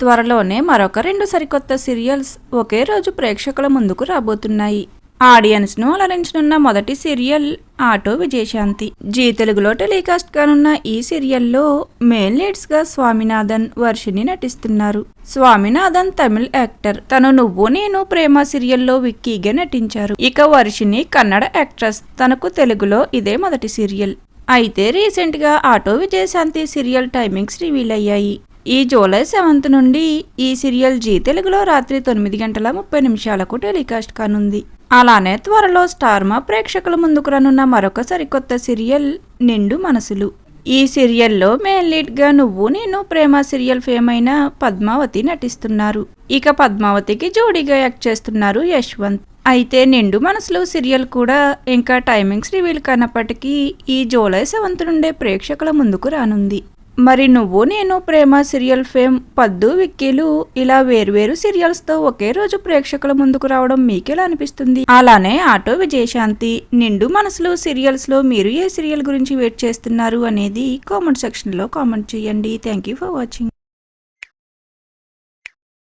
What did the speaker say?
త్వరలోనే మరొక రెండు సరికొత్త సీరియల్స్ ఒకే రోజు ప్రేక్షకుల ముందుకు రాబోతున్నాయి. ఆడియన్స్ను అలరించనున్న మొదటి సీరియల్ ఆటో విజయశాంతి. జీ తెలుగులో టెలికాస్ట్ కానున్న ఈ సీరియల్లో మెయిన్ లీడ్స్గా స్వామినాథన్ వర్షిని నటిస్తున్నారు. స్వామినాథన్ తమిళ్ యాక్టర్. తను నువ్వు నేను ప్రేమ సీరియల్లో విక్కీగా నటించారు. ఇక వర్షిని కన్నడ యాక్ట్రెస్. తనకు తెలుగులో ఇదే మొదటి సీరియల్. అయితే రీసెంట్గా auto Vijayashanti serial timings reveal అయ్యాయి. ఈ జూలై సెవెంత్ నుండి ఈ సీరియల్ జీ తెలుగులో రాత్రి తొమ్మిది గంటల ముప్పై నిమిషాలకు టెలికాస్ట్ కానుంది. అలానే త్వరలో స్టార్మా ప్రేక్షకుల ముందుకు రానున్న మరొక సరికొత్త సీరియల్ నిండు మనసులు. ఈ సీరియల్లో మెయిన్ లీడ్గా నువ్వు నేను ప్రేమ సీరియల్ ఫేమ్ అయిన పద్మావతి నటిస్తున్నారు. ఇక పద్మావతికి జోడీగా యాక్ట్ చేస్తున్నారు యశ్వంత్. అయితే నిండు మనసులు సీరియల్ కూడా ఇంకా టైమింగ్స్ రివీల్ కానప్పటికీ ఈ జూలై సెవెంత్ నుండే ప్రేక్షకుల ముందుకు రానుంది. మరి నువ్వు నేను ప్రేమ సీరియల్ ఫేమ్ పద్దు విక్కీలు ఇలా వేర్వేరు సీరియల్స్తో ఒకే రోజు ప్రేక్షకుల ముందుకు రావడం మీకెలా అనిపిస్తుంది? అలానే ఆటో విజయశాంతి నిండు మనసులు సీరియల్స్లో మీరు ఏ సీరియల్ గురించి వెయిట్ చేస్తున్నారు అనేది కామెంట్ సెక్షన్లో కామెంట్ చేయండి. Thank you for watching